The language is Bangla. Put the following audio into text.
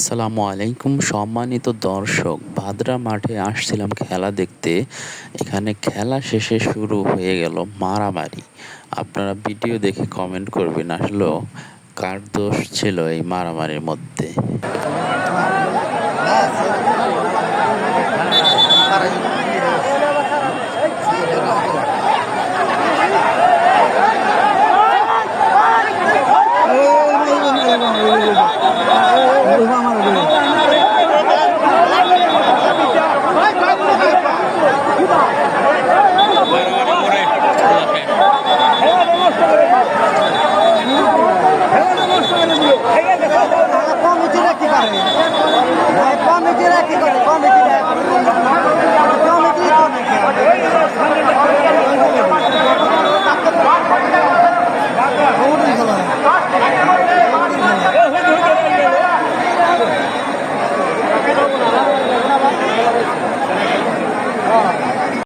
আসসালামু আলাইকুম সম্মানিত দর্শক, ভাদ্রা মাঠে আসছিলাম খেলা দেখতে। এখানে খেলা শেষে শুরু হয়ে গেল মারামারি। আপনারা ভিডিও দেখে কমেন্ট করবেন আসলেও কার দোষ ছিল এই মারামারির মধ্যে। কমিটি